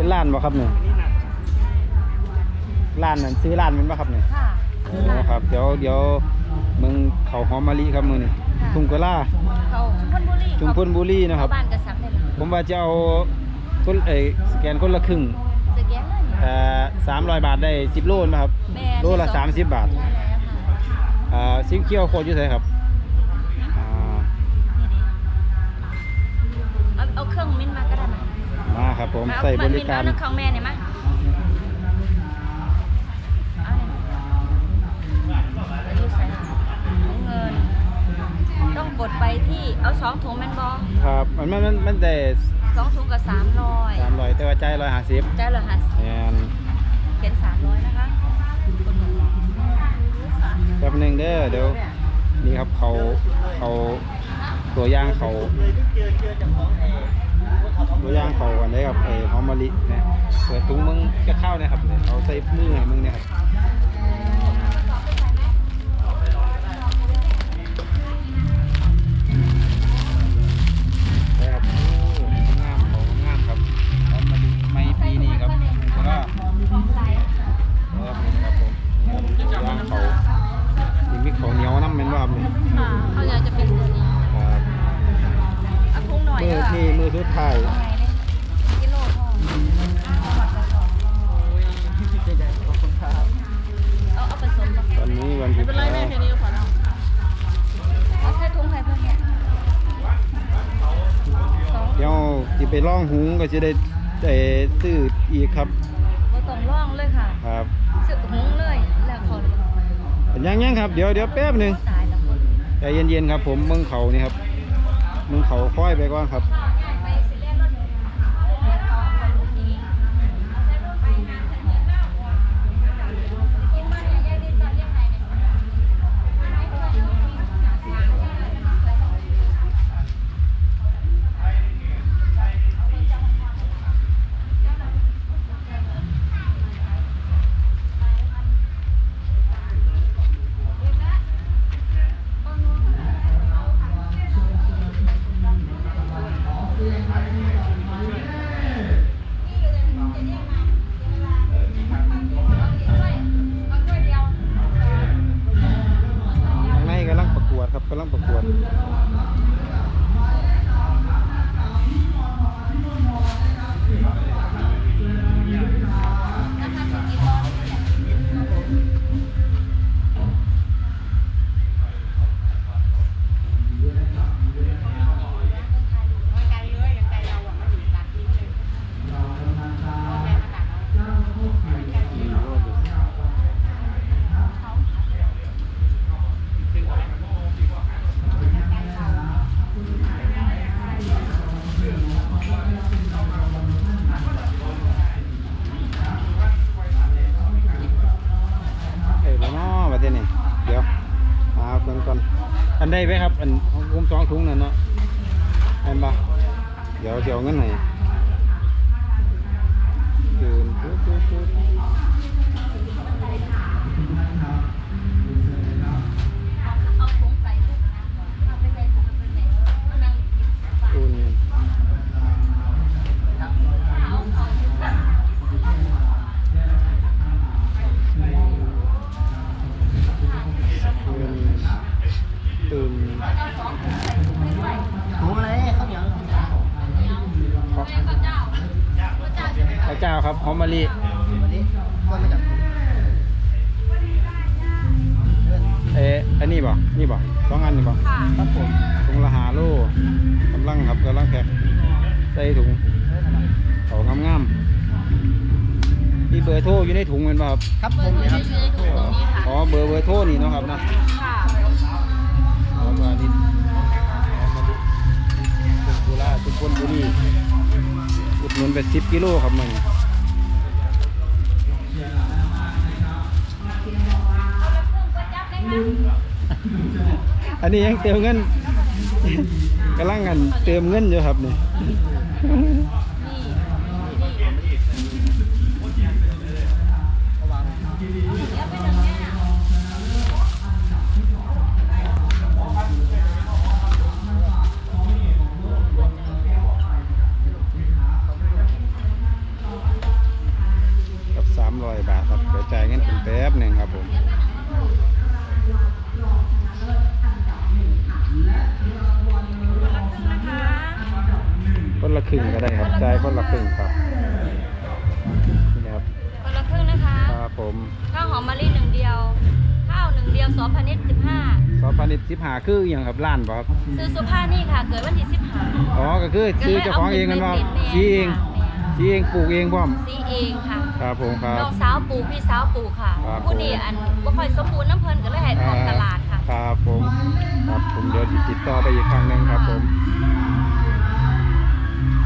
เป็นร้านบ่ครับเนี่ยร้านนั่นซื้อร้านแมันบ่ครับเนี่ยค่ะโอ้ครับ เดี๋ยวเดี๋ยวมึงเขาหอมมะลิครับมือนี่ทุ่งกุลาเขาชุมพลบุรีชุมพลบุรีนะครับเขาบ้านกระสับเนี่ยแหละผมว่าจะเอาคนเอ้ยสแกนคนละครึ่งสแกนเลยเอ่อสามร้อยบาทได้สิบโลนะครับแม่โลละสามสิบบาทใช่แล้วค่ะอ่าซิมเคียวโคตรอยู่ไสครับ ครับผมใส่บริการเอเครื่องแม่เนี่ยมั้ยเอาเนี่ยอันนี้ใส่ถุงเงินต้องกดไปที่เอาสองถุงแมนบอครับมันมันมันมันได้สองถุงกับสามร้อยสามร้อยแต่ว่าใจร้อยห้าสิบใจเหรอฮะแอนเขียนสามร้อยนะคะกดหนึ่งแป๊บหนึงเด้อเดี๋ยวนี่ครับเขาเขาตัวอย่างเขา ตัวอย่างเขาอันนี้ครับไอ้หอมมะลินะเปิดถุงมึงจะเข้านะครับเนี่ยเอาใส่มือให้มึงเนี่ยครับ นี่มือสุดท้ายไงเนี่ยกิโลทองเอาเอาผสมปะตอนนี้วันที่เป็นไรแม่แค่นี้ก็พอแล้วเอาใส่ถุงให้เพื่อนเนี่ยสองเดี๋ยวที่ไปล่องหุงก็จะได้ได้ซื้ออีกครับบ่ต้องร่องเลยค่ะ ครับสึกหุงเลยแล้วเขายังยังครับ เดี๋ยวเดี๋ยวแป๊บหนึ่งตายแล้วคนใจเย็นๆครับผมมึงเขานี่ครับมึงเขาค่อยไปก่อนครับ ได้ไหมครับ อันของผมสองถุงนั่นเนาะเห็นปะเดี๋ยวเดี๋ยวเงินไหนเดินปุ๊บปุ๊บปุ๊บ พระเจ้าครับหอมมะลิวันนี้ก็มาจากเอ๊ะอันนี้บ่นี่บ่สองอันนี่บ่ค่ะครับผมถุงละหาโลกำลังครับกำลังแพ็คใส่ถุงเขางามๆมีเบอร์โทรอยู่ในถุงแมันบ่ครับครับผมเนี่ยครับอ๋อเบอร์เบอร์โทรนี่เนาะครับเนาะค่ะอ๋อเบอร์นี้หอมมะลิถุงกุลาถุงพลบุรีอุดห นุนไปสิบกิโลครับมันอันนี้ยังเติมเงินกำลังกันเติมเงินอยู่ครับนี่ แป๊บหนึ่งครับผมคนละครึ่งนะคะคนละครึ่งก็ได้ครับจ่ายคนละครึ่งครับนี่นะครับคนละครึ่งนะคะครับผมข้าวหอมมะลิหนึ่งเดียว ข้าวหนึ่งเดียวสอพานิชสิบห้าซอพาณิชย์สิบหาคืออหย่างครับร้านป่ะครับซื้อสุภาพนี่ค่ะ เกิดวันที่สิบห้าอ๋อก็คือซื้อเจ้าของเองกันว่าซีเอง ซีเองปลูกเองพร้อมซีเองค่ะครับผมครับน้องสาวปลูกพี่สาวปลูกค่ะครับผู้นี่อันบ่ค่อยสมบูรณ์น้ำเพลินก็เลยให้ออกตลาดค่ะ ครับผมครับผมเดี๋ยวติดต่อไปอีกครั้งหนึ่งครับผม